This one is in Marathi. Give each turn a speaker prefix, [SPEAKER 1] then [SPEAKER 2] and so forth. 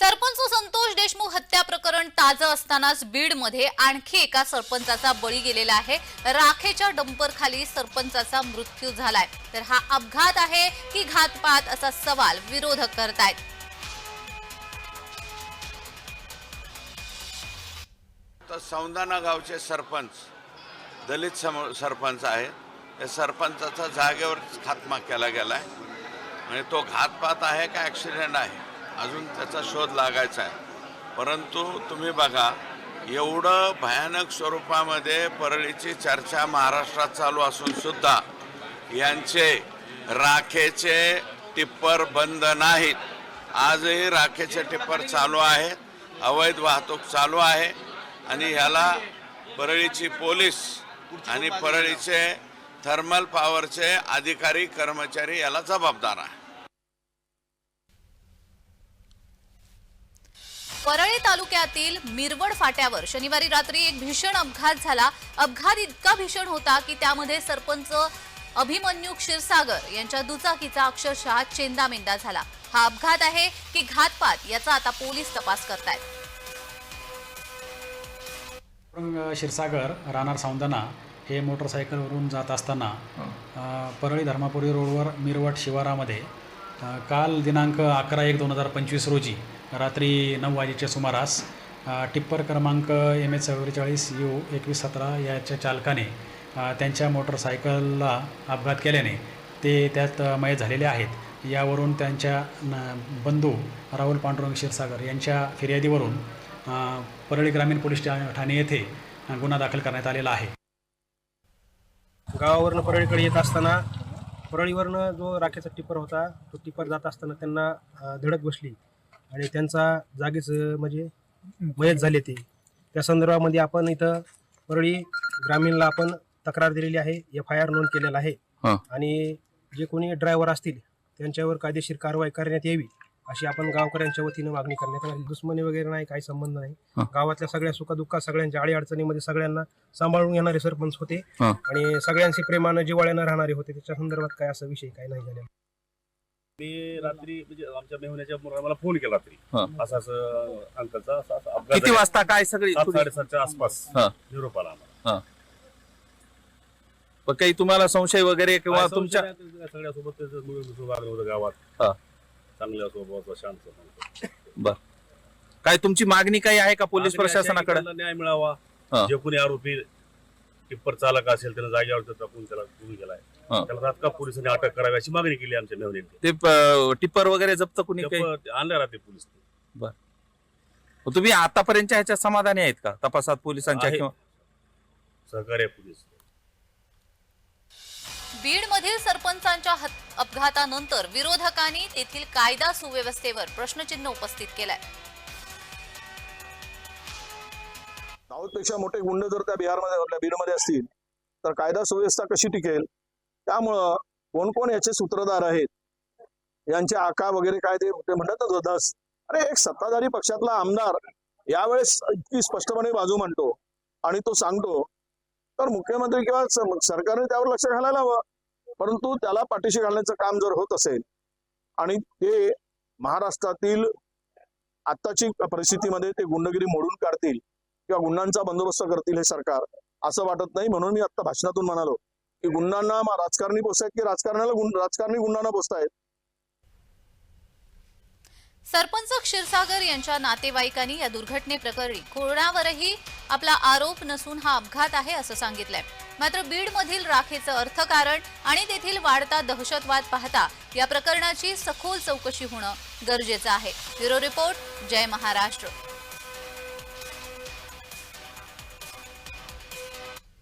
[SPEAKER 1] सरपंच संतोष देशमुख हत्या प्रकरण ताजं असतानाच बीडमध्ये आणखी एका सरपंचाचा बळी गेलेला आहे. राखेच्या डंपरखाली सरपंचाचा मृत्यू झालाय. तर हा अपघात आहे की घातपात असा सवाल विरोधक करतायत.
[SPEAKER 2] तर सौंदाणा गावचे सरपंच दलित सम सरपंच आहेत या सरपंचाचा जागेवर खात्मा केला गेला आहे म्हणजे तो घातपात आहे का ॲक्सिडेंट आहे? अजून त्याचा शोध लागायचा आहे. परंतु तुम्ही बघा एवढं भयानक स्वरूपामध्ये परळीची चर्चा महाराष्ट्रात चालू असून सुद्धा यांचे राखेचे टिप्पर बंद नाहीत. आजही राखेचे टिप्पर चालू आहेत अवैध वाहतूक चालू आहे आणि ह्याला परळीची पोलीस आणि परळीचे थर्मल पॉवरचे अधिकारी कर्मचारी याला जबाबदार आहे.
[SPEAKER 1] परळी तालुक्यातील मिरवड फाट्यावर शनिवारी रात्री एक भीषण अपघात झाला. अपघात इतका भीषण होता की त्यामध्ये सरपंच अभिमन्यू क्षीरसागर यांच्या दुचाकीचा अक्षरशः चेंदामेंदा झाला. हा अपघात आहे की घातपात याचा आता पोलीस तपास करतायत.
[SPEAKER 3] क्षीरसागर राहणार सौंदना हे मोटरसायकलवरून जात असताना परळी धर्मापुरी रोडवर मिरवट शिवारामध्ये काल दिनांक अकरा एक दोन हजार पंचवीस रोजी रात्री नऊ वाजेच्या सुमारास टिप्पर क्रमांक एम एच चव्वेचाळीस यू एकवीस सतरा याच्या चालकाने त्यांच्या मोटरसायकलला अपघात केल्याने ते त्यात मय झालेले आहेत. यावरून त्यांच्या न- बंधू राहुल पांडुरंग क्षीरसागर यांच्या फिर्यादीवरून परळी ग्रामीण पोलीस ठाणे येथे गुन्हा दाखल करण्यात आलेला आहे.
[SPEAKER 4] गावावरनं परळीकडे येत असताना परळीवरनं जो राखेचा टिप्पर होता तो टिप्पर जात असताना त्यांना धडक बसली आणि त्यांचा जागीच म्हणजे मयत झाले ते. त्या संदर्भामध्ये आपण इथं परळी ग्रामीणला आपण तक्रार दिलेली आहे एफ आय आर नोंद केलेला आहे. आणि जे कोणी ड्रायव्हर असतील त्यांच्यावर कायदेशीर कारवाई करण्यात यावी. अशी आपण गावकऱ्यांच्या वतीनं मागणी करण्यात आली दुश्मनी वगैरे नाही काही संबंध नाही. गावातल्या सगळ्या सुखदुःखात सगळ्यांच्या अडी अडचणीमध्ये सगळ्यांना सांभाळून घेणारे सरपंच होते. आणि सगळ्यांशी प्रेमानं जिवाळ्यानं राहणारे होते त्याच्या संदर्भात काय असं विषय काय नाही झालेला
[SPEAKER 5] मी रात्री म्हणजे आमच्या मेहुण्याच्या मुलाला मला फोन केला रात्री. असा असं अंकलचा असा असा अपघात
[SPEAKER 6] किती
[SPEAKER 5] झाला.
[SPEAKER 6] वाजता काय सगळी
[SPEAKER 5] सात साडेसातच्या आसपास
[SPEAKER 6] हा.
[SPEAKER 5] निरोप आला आम्हाला
[SPEAKER 6] पण काही तुम्हाला संशय वगैरे किंवा तुमच्या
[SPEAKER 5] सगळ्यासोबत त्याचं होतं गावात
[SPEAKER 6] हा.
[SPEAKER 5] चांगल्या स्वभावाचा शांत.
[SPEAKER 6] बर. काय तुमची मागणी काही आहे का पोलीस
[SPEAKER 5] मागणी अशी आहे की
[SPEAKER 6] प्रशासनाकडे?
[SPEAKER 5] त्यांना न्याय मिळावा.
[SPEAKER 6] हा.
[SPEAKER 5] जे कोणी आरोपी टिप्पर चालक असेल त्यानं जागेवर टाकून त्याला केलाय
[SPEAKER 6] हा.
[SPEAKER 5] त्याला तात्काळ पोलिसांनी अटक करावी अशी मागणी केली आमच्या मेहुण्याने
[SPEAKER 6] ते प- टिप्पर वगैरे जप्त कुणी काही?
[SPEAKER 5] आणल्या राहते पोलीस
[SPEAKER 6] मग तुम्ही आतापर्यंतच्या ह्याच्यात समाधानी आहेत का? तपासात पोलिसांच्या
[SPEAKER 5] आहे.
[SPEAKER 6] किंवा
[SPEAKER 5] सहकार्य पोलीस
[SPEAKER 1] बीडमधील सरपंचांच्या अपघातानंतर विरोधकांनी तेथील कायदा सुव्यवस्थेवर प्रश्नचिन्ह उपस्थित केलंय.
[SPEAKER 7] दाऊदपेक्षा मोठे गुंड जर त्या बिहारमध्ये आपल्या बीडमध्ये असतील तर कायदा सुव्यवस्था कशी टिकेल? त्यामुळं कोण कोण याचे सूत्रधार आहेत? यांचे आका वगैरे काय ते म्हणतात धस अरे एक सत्ताधारी पक्षातला आमदार यावेळेस इतकी स्पष्टपणे बाजू मांडतो आणि तो सांगतो तर मुख्यमंत्री किंवा सरकारने त्यावर लक्ष घालायला हवं. परंतु त्याला पाठीशी घालण्याचं काम जर होत असेल आणि ते महाराष्ट्रातील आत्ताची परिस्थितीमध्ये ते गुंडगिरी मोडून काढतील किंवा गुंडांचा बंदोबस्त करतील हे सरकार असं वाटत नाही. म्हणून मी आता भाषणातून म्हणालो की गुंडांना राजकारणी पोसत की राजकारणाला गुंड राजकारणी गुंडांना पोसतायत
[SPEAKER 1] सरपंच क्षीरसागर यांच्या नातेवाईकांनी या दुर्घटनेप्रकरणी कोणावरही आपला आरोप नसून हा अपघात आहे असं सांगितलंय. मात्र बीडमधील राखेचं अर्थकारण आणि तेथील वाढता दहशतवाद पाहता या प्रकरणाची सखोल चौकशी होणं गरजेचं आहे. ब्युरो रिपोर्ट जय महाराष्ट्र.